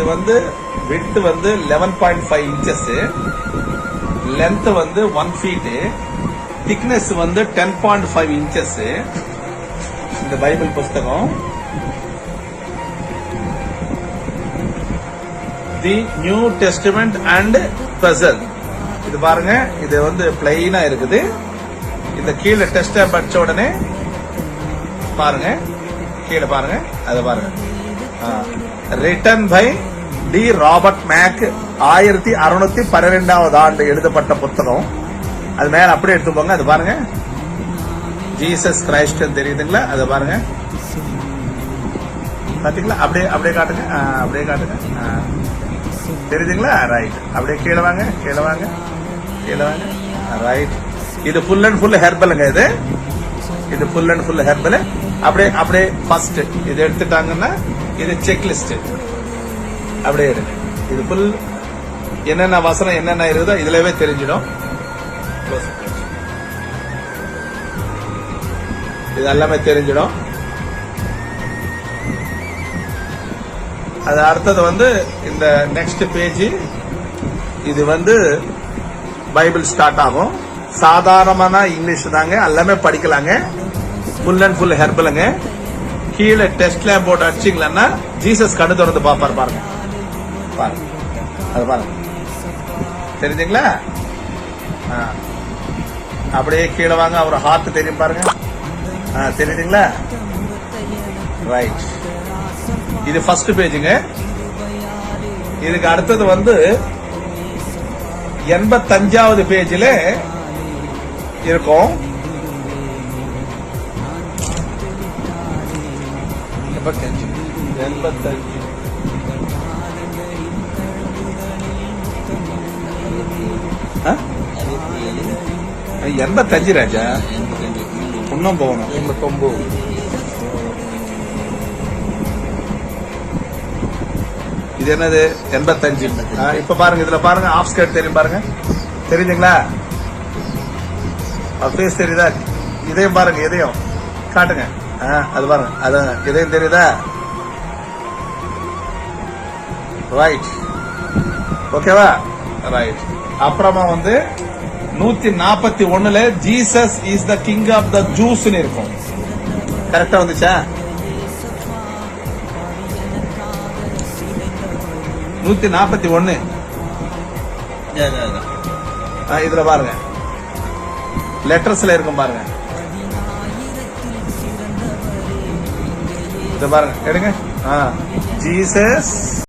இது வந்து விட்டு வந்து eleven point five inches length வந்து ஒன் ஃபீட்டு திக்னஸ் வந்து டென் பாயிண்ட் ஃபைவ் இன்ச்சஸ் இந்த பைபிள் புஸ்தகம். The new testament and present இது பாருங்க இது வந்து பிளெயினா இருக்குது. இந்த கீழே டெஸ்ட் படிச்ச உடனே பாருங்க கீழே பாருங்க அதை பாருங்க. Written by D Robert Mack ஆயிரத்தி அறுநூத்தி பன்னிரெண்டாவது ஆண்டு எழுதப்பட்ட புத்தகம். அது மேல அப்படியே எடுத்து போங்க அது பாருங்க. ஜீசஸ் கிரைஸ்ட் தெரியுதுங்களா? அதை பாருங்க. பாத்தீங்களா? அப்படியே அப்படியே காட்டுங்க. அப்படியே காட்டுங்க. தெரியுதுங்களா? ரைட் அப்படியே கீழே வாங்க கீழே வாங்க கீழே வாங்க. ரைட் இது ஃபுல் அண்ட் ஃபுல் ஹெர்பலுங்க இது. இது ஃபுல் அண்ட் ஃபுல் ஹெர்பல் அப்படியே அப்படியே ஃபர்ஸ்ட் இது எடுத்துட்டாங்கன்னா இது செக் லிஸ்ட் அப்படியே எடுங்க இது ஃபுல் என்னென்ன வசனம் என்னென்ன இருக்குதோ இதுலவே தெரிஞ்சிடும். இது எல்லாமே தெரிஞ்சிடும். அது அடுத்தது வந்து இந்த நெக்ஸ்ட் பேஜ் இது வந்து பைபிள் ஸ்டார்ட் ஆகும். சாதாரணமான இங்கிலீஷ் தாங்க எல்லாமே படிக்கலாங்க. ஃபுல் அண்ட் ஃபுல் ஹெர்பலுங்க கீழே டெஸ்ட் லேம் போட்டு அடிச்சிங்களா ஜீசஸ் கண்ணு திறந்து பாப்பாரு பாருங்க. பாருங்க அது பாருங்க. தெரிஞ்சுங்களா? ஆ. அப்படியே கீழே வாங்க அவர் ஹார்ட் தெரியும் பாருங்க. ஆ, தெரியுதுங்களா? ரைட் இது ஃபர்ஸ்ட் பேஜுங்க இதுக்கு அடுத்தது வந்து எண்பத்தஞ்சாவது பேஜில் இருக்கும். எண்பத்தஞ்சு எண்பத்தஞ்சு? எண்பத்தஞ்சு ராஜா இன்னும் போகணும் எண்பத்தொன்பது இது என்னது எண்பத்தஞ்சு இப்ப பாருங்க இதுல பாருங்க ஆஃப் ஸ்கர்ட் தெரியும் பாருங்க தெரியுதுங்களா ஃபேஸ் தெரியுதா இதையும் பாருங்க இதையும் காட்டுங்க அது பாருங்க. அது இதையும் தெரியுதா? ரைட் ஓகேவா ரைட் அப்புறமா வந்து நூத்தி நாற்பத்தி ஒண்ணுல Jesus is the king of the Jews இருக்கும். கரெக்டா வந்துச்சா? நூத்தி நாற்பத்தி ஒன்னு இதுல பாருங்க. லெட்டர்ஸ்ல இருக்கும் பாருங்க. இத பாருங்க எடுங்க. ஜீசஸ்